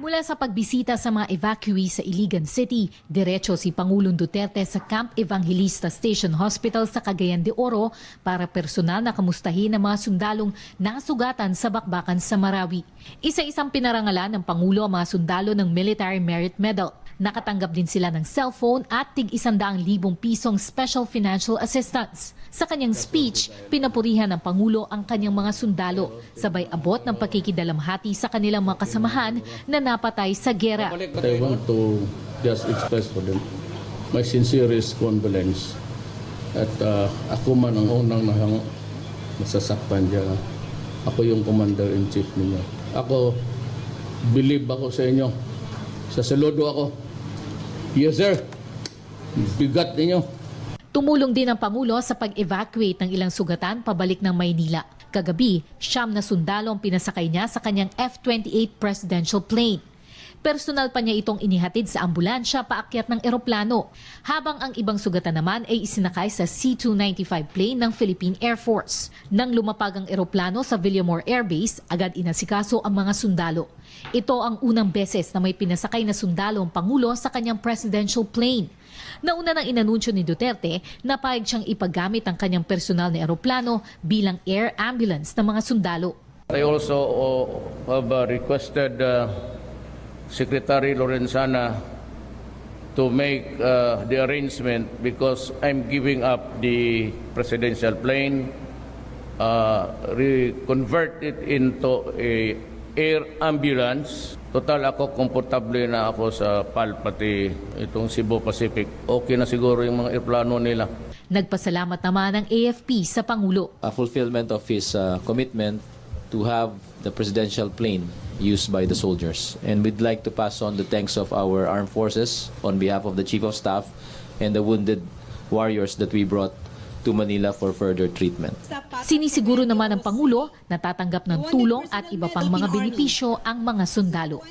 Mula sa pagbisita sa mga evacuee sa Iligan City, diretso si Pangulong Duterte sa Camp Evangelista Station Hospital sa Cagayan de Oro para personal na kamustahin ang mga sundalong nasugatan sa bakbakan sa Marawi. Isa-isang pinarangalan ng Pangulo ang mga sundalo ng Military Merit Medal. Nakatanggap din sila ng cellphone at tig isandaang libong pisong special financial assistance. Sa kanyang speech, pinapurihan ng Pangulo ang kanyang mga sundalo, sabay abot ng pakikidalamhati sa kanilang mga kasamahan na napatay sa gera. I want to just express for them my sincerest condolence. At uh, ako man ang unang nahang masasaktan dyan. Ako yung commander-in-chief ninyo. Ako, believe ako sa inyo. Sa saludo ako. Yes, sir. Bigat ninyo. Tumulong din ang Pangulo sa pag-evacuate ng ilang sugatan pabalik ng Maynila. Kagabi, siyam na sundalo ang pinasakay niya sa kanyang F-28 presidential plane. Personal pa niya itong inihatid sa ambulansya paakyat ng eroplano, habang ang ibang sugatan naman ay isinakay sa C-295 plane ng Philippine Air Force. Nang lumapag ang eroplano sa Villamore Air Base, agad inasikaso ang mga sundalo. Ito ang unang beses na may pinasakay na sundalo ang Pangulo sa kanyang presidential plane. Nauna nang inanunsyo ni Duterte na payag siyang ipagamit ang kanyang personal na eroplano bilang air ambulance ng mga sundalo. I also uh, have uh, requested uh, Secretary Lorenzana to make uh, the arrangement because I'm giving up the presidential plane, uh, reconvert it into a air ambulance. Total ako, komportable na ako sa PAL, pati itong Cebu Pacific. Okay na siguro yung mga airplano nila. Nagpasalamat naman ang AFP sa Pangulo. a fulfillment of his uh, commitment to have the presidential plane used by the soldiers. And we'd like to pass on the thanks of our armed forces on behalf of the Chief of Staff and the wounded warriors that we brought to Manila for further treatment. Sinisiguro naman ng Pangulo na tatanggap ng tulong at iba pang mga benepisyo ang mga sundalo.